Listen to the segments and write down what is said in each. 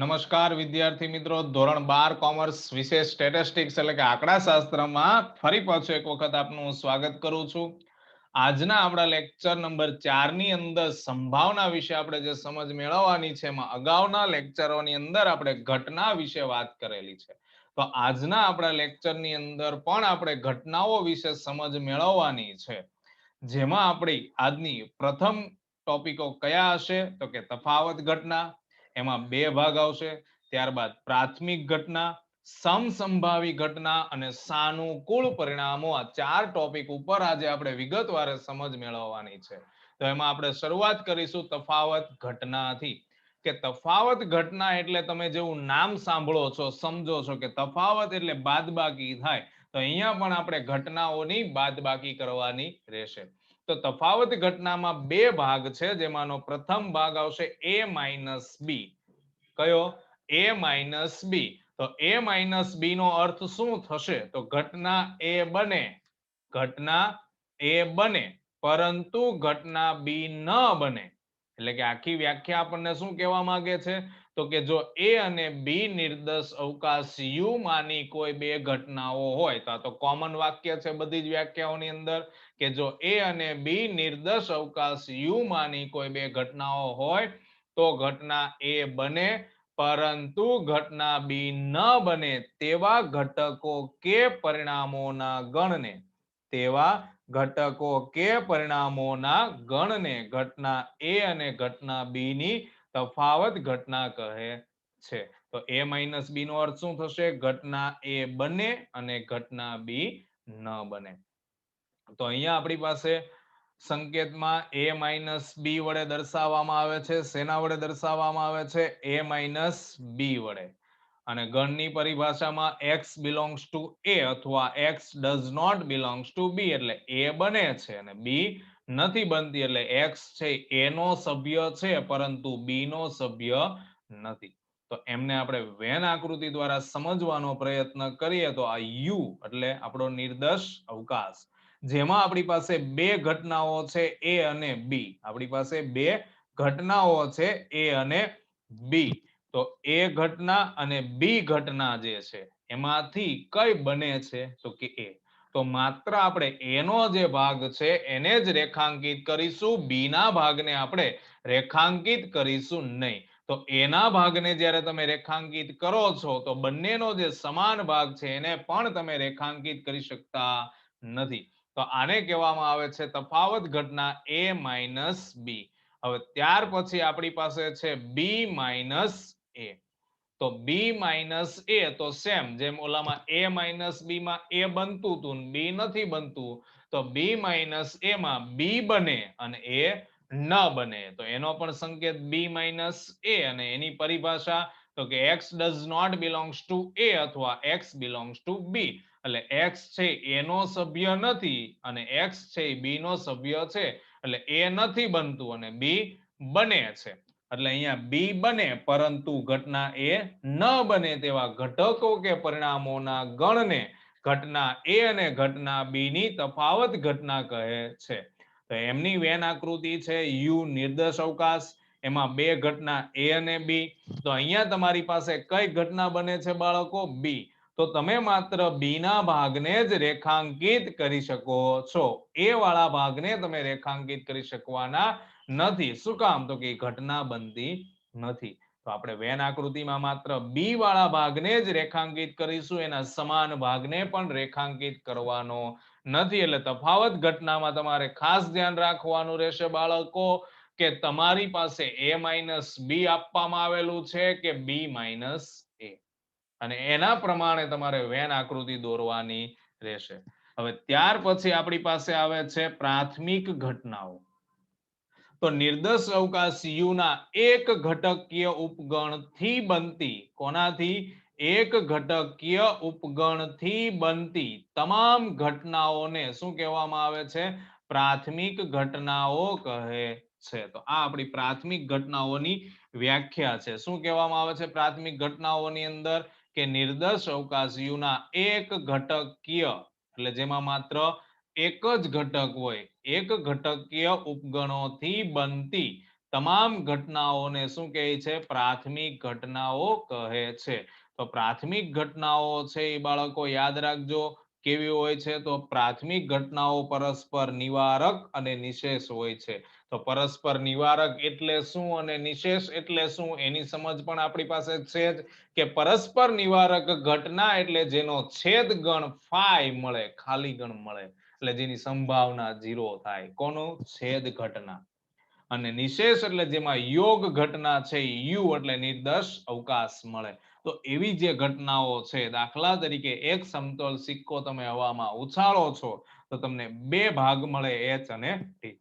નમસ્કાર વિદ્યાર્થી મિત્રો. ધોરણ બાર કોમર્સ વિશેષ સ્ટેટિસ્ટિક્સ એટલે કે આંકડા શાસ્ત્રમાં ફરી પાછું એક વખત આપનું સ્વાગત કરું છું. આજના આપણા લેક્ચર નંબર ચારની અંદર સંભાવના વિશે આપણે જે સમજ મેળવવાની છે, એમાં અગાઉના લેક્ચરોની અંદર આપણે ઘટના વિશે વાત કરેલી છે. તો આજના આપણા લેક્ચરની અંદર પણ આપણે ઘટનાઓ વિશે સમજ મેળવવાની છે. જેમાં આપણી આજની પ્રથમ ટોપિકો કયા હશે? તો કે તફાવત ઘટના એમાં બે ભાગ આવશે. ત્યારબાદ પ્રાથમિક ઘટના, સમસંભાવી ઘટના અને સાનુકૂળ પરિણામો. આ ચાર ટોપિક ઉપર આજે આપણે વિગતવારે સમજ મેળવવાની છે. તો એમાં આપણે શરૂઆત કરીશું તફાવત ઘટનાથી. કે તફાવત ઘટના એટલે તમે જેવું નામ સાંભળો છો, સમજો છો કે તફાવત એટલે બાદબાકી થાય. તો અહીંયા પણ આપણે ઘટનાઓની બાદબાકી કરવાની રહેશે. તો તફાવત ઘટનામાં બે ભાગ છે, જેમાંનો પ્રથમ ભાગ આવશે a માઇનસ બી કયો? A માઇનસ બી તો a માઇનસ બી નો અર્થ શું થશે? તો ઘટના એ બને. ઘટના એ બને, પરંતુ ઘટના બી ન બને. એટલે કે આખી વ્યાખ્યા આપણને શું કહેવા માંગે છે? તો કે જો એ અને બી નિર્દશ અવકાશ યુ માની કોઈ બે ઘટનાઓ હોય, તો આ તો કોમન વાક્ય છે બધી જ વ્યાખ્યાઓની અંદર, કે જો એ અને બી નિર્દશ અવકાશ યુ માની કોઈ બે ઘટનાઓ હોય, તો ઘટના એ બને, પરંતુ ઘટના બી ન બને તેવા ઘટકો કે પરિણામોના ગણને, તેવા ઘટકો કે પરિણામોના ગણને ઘટના એ અને ઘટના બી ની તફાવત ઘટના કહે છે. તો એ માઇનસ બી નો અર્થ શું થશે? ઘટના એ બને અને ઘટના બી ન બને. તો અહીંયા આપણી પાસે સંકેતમાં એ માઇનસ બી વડે દર્શાવવામાં આવે છે. શેના વડે દર્શાવવામાં આવે છે? એ માઇનસ બી વડે. અને ગણની પરિભાષામાં x belongs to a અથવા x does not belongs to b એટલે a બને છે અને b નથી બનતી એટલે x છે a નો સભ્ય છે પરંતુ b નો સભ્ય નથી. તો એમને આપણે વેન આકૃતિ દ્વારા સમજવાનો પ્રયત્ન કરીએ તો આ u એટલે આપણો નિર્દેશ અવકાશ. જેમાં આપણી પાસે બે ઘટનાઓ છે a અને b. આપણી પાસે બે ઘટનાઓ છે a અને b. તો એ ઘટના અને બી ઘટના જે છે, એમાંથી કઈ બને છે? તો કે એ. તો માત્ર આપણે એનો જે ભાગ છે, એને જ રેખાંકિત કરીશું બી ના ભાગને આપણે રેખાંકિત કરીશું નહીં. તો એના ભાગને જ્યારે તમે રેખાંકિત કરો છો, તો બંનેનો જે સમાન ભાગ છે, એને પણ તમે રેખાંકિત કરી શકતા નથી. તો આને કહેવામાં આવે છે તફાવત ઘટના એ માઇનસ બી. હવે ત્યાર પછી આપણી પાસે છે બી માઇનસ એ તો બી માઇનસ એ તો સેમ જેમ ઓલામાં એ માઇનસ બી માં એ બનતું હતું બી નથી બનતું, તો બી માઇનસ એ માં બી બને અને એ ન બને. તો એનો પણ સંકેત બી માઇનસ એ અને એની પરિભાષા, તો કે x does not belongs to a અથવા x belongs to b. એટલે x છે એનો સભ્ય નથી અને x છે બી નો સભ્ય છે. એટલે એ નથી બનતું અને બી બને છે. એટલે અહીંયા બી બને, પરંતુ ઘટના એ ન બને તેવા ઘટકો કે પરિણામોના ગણને ઘટના એ અને ઘટના બી ની તફાવત ઘટના કહે છે. તો એમની વેન આકૃતિ છે, યુ નિર્દેશ અવકાશ, એમાં બે ઘટના એ અને બી. તો અહીંયા તમારી પાસે કઈ ઘટના બને છે બાળકો? બી. તો તમે માત્ર બી ના ભાગને જ રેખાંકિત કરી શકો છો. એ વાળા ભાગને તમે રેખાંકિત કરી શકવાના નથી. શું કામ? તો કે ઘટના બનતી નથી. તો આપણે વેન આકૃતિમાં માત્ર બી વાળા ભાગને જ રેખાંકિત કરીશું, એના સમાન ભાગને પણ રેખાંકિત કરવાનો નથી. એટલે તફાવત ઘટનામાં તમારે ખાસ ધ્યાન રાખવાનું રહેશે બાળકો કે તમારી પાસે એ માઇનસ બી આપવામાં આવેલું છે કે બી માઇનસ એ અને એના પ્રમાણે તમારે વેન આકૃતિ દોરવાની રહેશે. હવે ત્યાર પછી આપણી પાસે આવે છે પ્રાથમિક ઘટનાઓ. તો નિર્દશ અવકાશ યુના એક ઘટકીય ઉપગણથી બનતી, કોનાથી? એક ઘટકીય ઉપગણથી બનતી તમામ ઘટનાઓને શું કહેવામાં આવે છે? પ્રાથમિક ઘટનાઓ કહે છે. તો આ આપણી પ્રાથમિક ઘટનાઓની વ્યાખ્યા છે. શું કહેવામાં આવે છે પ્રાથમિક ઘટનાઓની અંદર? કે નિર્દશ અવકાશ યુના એક ઘટકીય, એટલે જેમાં માત્ર એક જ ઘટક હોય, એક ઘટકીય ઉપગણોથી બનતી તમામ ઘટનાઓને શું કહે છે? પ્રાથમિક ઘટનાઓ કહે છે. તો પ્રાથમિક ઘટનાઓ છે એ બાળકો યાદ રાખજો. કેવી હોય છે? તો પ્રાથમિક ઘટનાઓ પરસ્પર નિવારક અને નિશેષ હોય છે. તો પરસ્પર નિવારક એટલે શું અને નિશેષ એટલે શું? એની સમજ પણ આપણી પાસે છે જ કે પરસ્પર નિવારક ઘટના એટલે જેનો છેદ ગણ ફાય મળે ખાલી ગણ મળે. એટલે જેની સંભાવના ઝીરો થાય. કોનું? છેદ ઘટના. અને નિશેષ એટલે જેમાં યોગ ઘટના છે, યુ એટલે નિર્દશ અવકાશ મળે. તો એવી જે ઘટનાઓ છે, દાખલા તરીકે એક સમતોલ સિક્કો તમે હવામાં ઉછાળો છો, તો તમને બે ભાગ મળે એચ અને ટી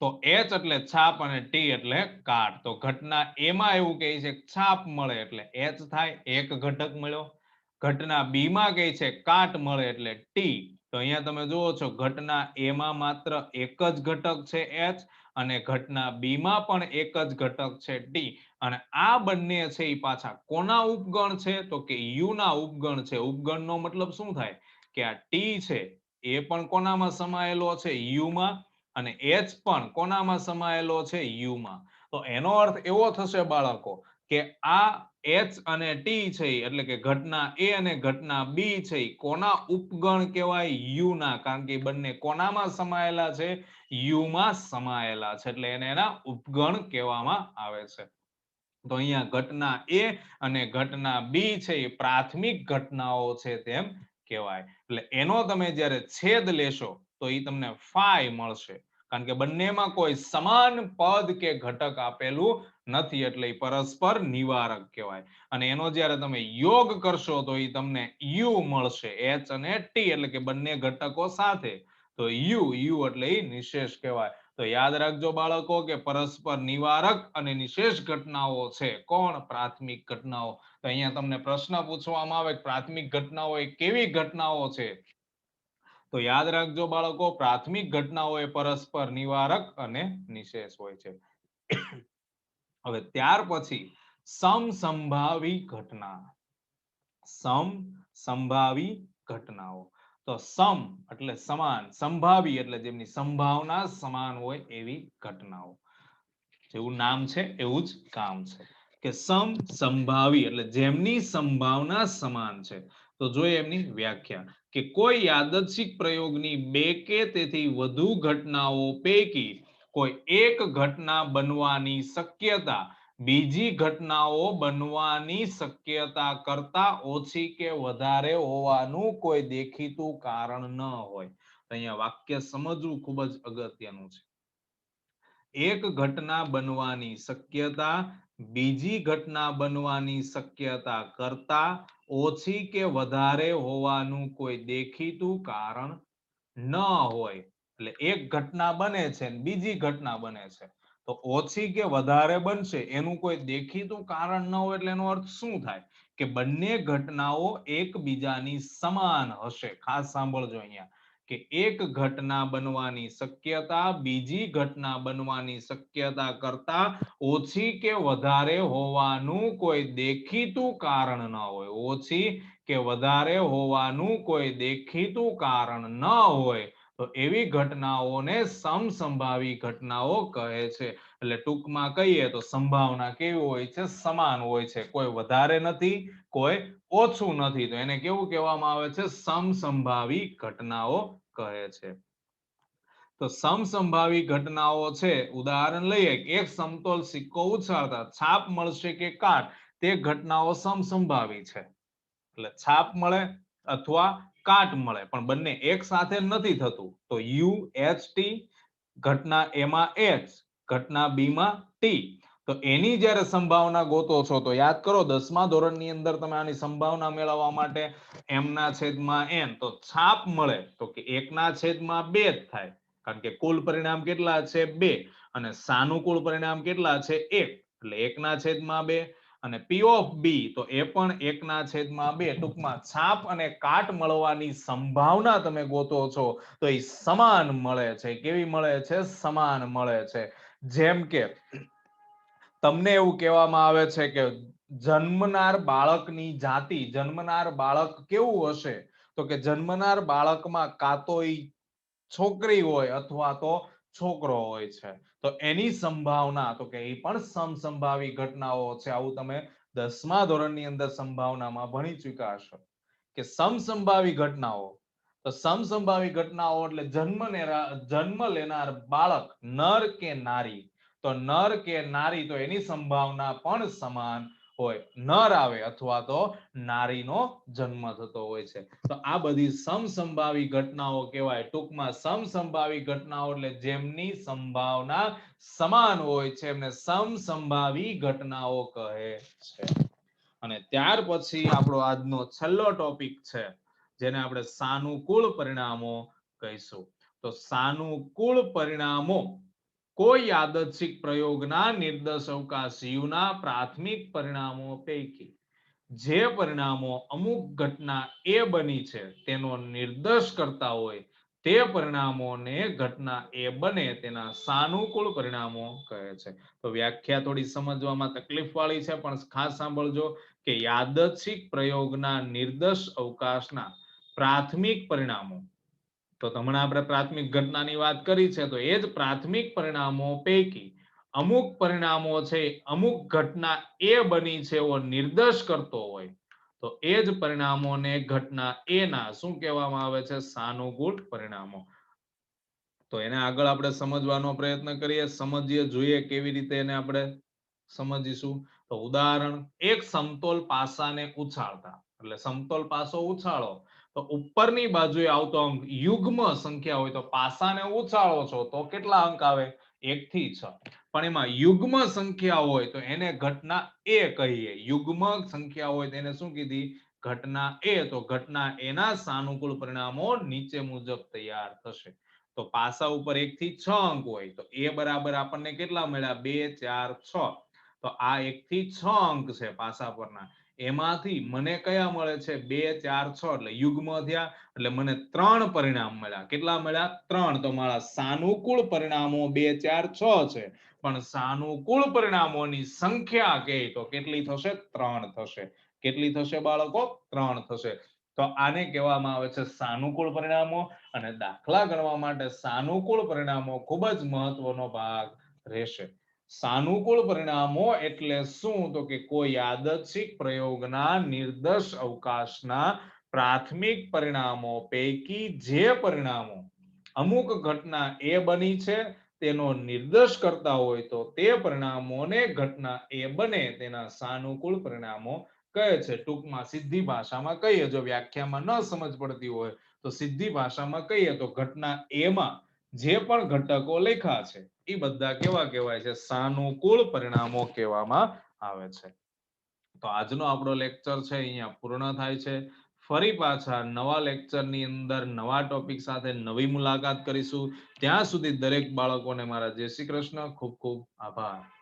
તો એચ એટલે છાપ અને ટી એટલે કાટ તો ઘટના એમાં એવું કહે છે, છાપ મળે એટલે એચ થાય, એક ઘટક મળ્યો. ઘટના બી માં કહે છે, કાટ મળે એટલે ટી તો અહીંયા તમે જુઓ છો, ઘટના એમાં માત્ર એક જ ઘટક છે એચ અને ઘટના બી માં પણ એક જ ઘટક છે ટી અને આ બંને છે એ પાછા કોના ઉપગણ છે? તો કે યુ ના ઉપગણ છે. ઉપગણ નો મતલબ શું થાય? કે આ ટી છે, એ પણ કોનામાં સમાયેલો છે? યુ માં અને એચ પણ કોનામાં સમાયેલો છે? યુ માં. તો એનો અર્થ એવો થશે બાળકો કે આ એચ અને ટી છે એટલે કે ઘટના એ અને ઘટના બી છે કોના ઉપગણ કહેવાય યુ ના? કારણ કે બંને કોનામાં સમાયેલા છે? યુમાં સમાયેલા છે, એટલે એને એના ઉપગણ કહેવામાં આવે છે. તો અહીંયા ઘટના એ અને ઘટના બી છે એ પ્રાથમિક ઘટનાઓ છે તેમ કહેવાય. એટલે એનો તમે જ્યારે છેદ લેશો, તો એ તમને ફાઈ મળશે. કારણ કે બંનેમાં કોઈ સમાન પદ કે ઘટક આપેલું નથી એટલે પરસ્પર નિવારક કહેવાય. અને એનો જ્યારે તમે યોગ કરશો તો એ તમને યુ મળશે, એચ અને ટી એટલે કે બંને ઘટકો સાથે. તો યુ યુ એટલે એ નિશેષ કહેવાય. તો યાદ રાખજો બાળકો કે પરસ્પર નિવારક અને નિશેષ ઘટનાઓ છે. કોણ? પ્રાથમિક ઘટનાઓ. તો અહીંયા તમને પ્રશ્ન પૂછવામાં આવે પ્રાથમિક ઘટનાઓ એ કેવી ઘટનાઓ છે? તો યાદ રાખજો બાળકો, પ્રાથમિક ઘટનાઓ એ પરસ્પર નિવારક અને નિશેષ હોય છે. હવે ત્યાર પછી સમસંભાવી ઘટના. સમ સંભાવી ઘટનાઓ. તો સમ એટલે સમાન, સંભાવી એટલે જેમની સંભાવના સમાન હોય એવી ઘટનાઓ. જેવું નામ છે, એવું જ કામ છે. કે સમ સંભાવી એટલે જેમની સંભાવના સમાન છે. તો જોઈએ એમની વ્યાખ્યા. કે કોઈ યાદચ્છિક પ્રયોગની બે કે તેથી વધુ ઘટનાઓ પૈકી કોઈ એક ઘટના બનવાની શક્યતા, બીજી ઘટનાઓ બનવાની શક્યતા કરતા ઓછી કે વધારે હોવાનું કોઈ દેખીતું કારણ ન હોય. અહીંયા વાક્ય સમજવું ખૂબ જ અગત્યનું છે. એક ઘટના બનવાની શક્યતા, બીજી ઘટના બનવાની શક્યતા કરતા ઓછી કે વધારે હોવાનું કોઈ દેખીતું કારણ ન હોય. એટલે એક ઘટના બને છે બીજી ઘટના બને છે. તો ઓછી કે વધારે બનશે એનું કોઈ દેખીતું કારણ ન હોય એટલે એનો અર્થ શું થાય? કે બંને ઘટનાઓ એકબીજાની સમાન હશે. ખાસ સાંભળજો અહીંયા. કે એક ઘટના બનવાની શક્યતા, બીજી ઘટના બનવાની શક્યતા કરતા ઓછી કે વધારે હોવાનું કોઈ દેખીતું કારણ ન હોય. ઓછી કે વધારે હોવાનું કોઈ દેખીતું કારણ ન હોય. તો એવી ઘટનાઓને સમસંભાવી ઘટનાઓ કહે છે. એટલે ટૂંકમાં કહીએ તો સંભાવના કેવી હોય છે? સમાન હોય છે. કોઈ વધારે નથી, કોઈ ઓછું નથી. તો એને કેવું કહેવામાં આવે છે? સમસંભાવી ઘટનાઓ કહે છે. તો સમસંભાવી ઘટનાઓ છે. ઉદાહરણ લઈએ, એક સમતોલ સિક્કો ઉછાળતા છાપ મળશે કે કાટ? તે ઘટનાઓ સમસંભાવી છે. એટલે છાપ મળે અથવા કાટ મળે, પણ બંને એક સાથે નથી થતું. તો યુ એચ ટી ઘટના એમાં એચ, ઘટના બીમાં ટી. તો એની જ્યારે સંભાવના ગોતો છો, તો યાદ કરો દસમા ધોરણની અંદર તમે આની સંભાવના મેળવવા માટે એમના છેદમાં એન. તો છાપ મળે, તો કે એકના છેદમાં બે જ થાય. કારણ કે કુલ પરિણામ કેટલા છે? બે. અને સાનુકૂળ પરિણામ કેટલા છે? એક. એટલે એકના છેદમાં બે અને પી ઓફ બી તો એ પણ એકના છેદમાં બે ટૂંકમાં છાપ અને કાટ મળવાની સંભાવના તમે ગોતો છો તો એ સમાન મળે છે. કેવી મળે છે? સમાન મળે છે. જેમ કે તમને એવું કહેવામાં આવે છે કે જન્મનાર બાળકની જાતિ, જન્મનાર બાળક કેવું હશે? તો કે જન્મનાર બાળકમાં કાં તો છોકરી હોય અથવા તો છોકરો હોય છે. તો એની સંભાવના, તો કે એ પણ સમસંભાવી ઘટનાઓ છે, આવું તમે દસમા ધોરણની અંદર સંભાવનામાં ભણી ચૂક્યા હશો. કે સમસંભાવી ઘટનાઓ. તો સમસંભાવી ઘટનાઓ એટલે જન્મ જન્મ લેનાર બાળક, નર કે નારી. તો નર કે નારી તો એની સંભાવના પણ સમાન હોય. નર આવે અથવા તો નારીનો જન્મ થતો હોય છે. તો આ બધી સમસંભાવી ઘટનાઓ કહેવાય. ટૂંકમાં સમસંભાવી ઘટનાઓ એટલે જેમની સંભાવના સમાન હોય છે, એમને સમસંભાવી ઘટનાઓ કહે છે. અને ત્યાર પછી આપણો આજનો છેલ્લો ટોપિક છે, જેને આપણે સાનુકૂળ પરિણામો કહીશું. તો સાનુકૂળ પરિણામો કોઈ યાદચ્છિક પ્રયોગના નિર્દેશ અવકાશીઓના પ્રાથમિક પરિણામો પૈકી જે પરિણામો અમુક ઘટના એ બની છે તેનો નિર્દેશ કરતા હોય તે પરિણામોને ઘટના એ બને તેના સાનુકૂળ પરિણામો કહે છે. તો વ્યાખ્યા થોડી સમજવામાં તકલીફ વાળી છે, પણ ખાસ સાંભળજો કે યાદચ્છિક પ્રયોગના નિર્દેશ અવકાશના પ્રાથમિક પરિણામો તો હમણાં આપણે પ્રાથમિક ઘટનાની વાત કરી છે, તો એ જ પ્રાથમિક પરિણામો પૈકી અમુક પરિણામો છે, અમુક ઘટના એ બની છે એવો નિર્દેશ કરતો હોય, તો એ જ પરિણામોને ઘટના એના શું કહેવામાં આવે છે સાનુકૂળ પરિણામો. તો એને આગળ આપણે સમજવાનો પ્રયત્ન કરીએ, સમજીએ, જોઈએ કેવી રીતે એને આપણે સમજીશું. તો ઉદાહરણ, એક સમતોલ પાસાને ઉછાળતા. એટલે સમતોલ પાસો ઉછાળો તો ઉપરની બાજુએ આવતો અંક યુગ્મ સંખ્યા હોય તો પાસાને ઉછાળો છો તો કેટલા અંક આવે? એક થી છ. પણ એમાં યુગ્મ સંખ્યા હોય તો એને ઘટના એ કહીએ. યુગ્મ સંખ્યા હોય તેને શું કીધી? ઘટના એ. તો ઘટના એના સાનુકૂળ પરિણામો નીચે મુજબ તૈયાર થશે. તો પાસા ઉપર એક થી છ અંક હોય તો એ બરાબર આપણને કેટલા મળ્યા? બે, ચાર, છ. તો આ એક થી છ અંક છે પાસા પરના. એમાંથી મને કયા મળે છે? બે, ચાર, છ, એટલે યુગ્મ થયા એટલે મને ત્રણ પરિણામ મળ્યા. કેટલા મળ્યા? ત્રણ. તો મારા સાનુકૂળ પરિણામો બે, ચાર, છ છે. પણ સાનુકૂળ પરિણામોની સંખ્યા કે તો કેટલી થશે? ત્રણ થશે. કેટલી થશે બાળકો? ત્રણ થશે. તો આને કહેવામાં આવે છે સાનુકૂળ પરિણામો. અને દાખલા ગણવા માટે સાનુકૂળ પરિણામો ખૂબ જ મહત્વનો ભાગ રહેશે. સાનુકૂળ પરિણામો એટલે શું? તો કે કોઈ યાદચ્છિક પ્રયોગના નિર્દેશ અવકાશના પ્રાથમિક પરિણામો પૈકી જે પરિણામો અમુક ઘટના એ બની છે, તેનો નિર્દેશ કરતા હોય તો તે પરિણામોને ઘટના એ બને તેના સાનુકૂળ પરિણામો કહે છે. ટૂંકમાં સીધી ભાષામાં કહીએ, જો વ્યાખ્યામાં ન સમજ પડતી હોય તો સીધી ભાષામાં કહીએ તો ઘટના એમાં જે પણ ઘટકો લખ્યા છે એ બધા કેવા કહેવાય છે? સાનુકૂળ પરિણામો કહેવામાં આવે છે. તો આજનો આપણો લેક્ચર છે, અહીંયા પૂર્ણ થાય છે. ફરી પાછા નવા લેક્ચરની અંદર નવા ટોપિક સાથે નવી મુલાકાત કરીશું. ત્યાં સુધી દરેક બાળકોને મારા જય શ્રી કૃષ્ણ. ખૂબ ખૂબ આભાર.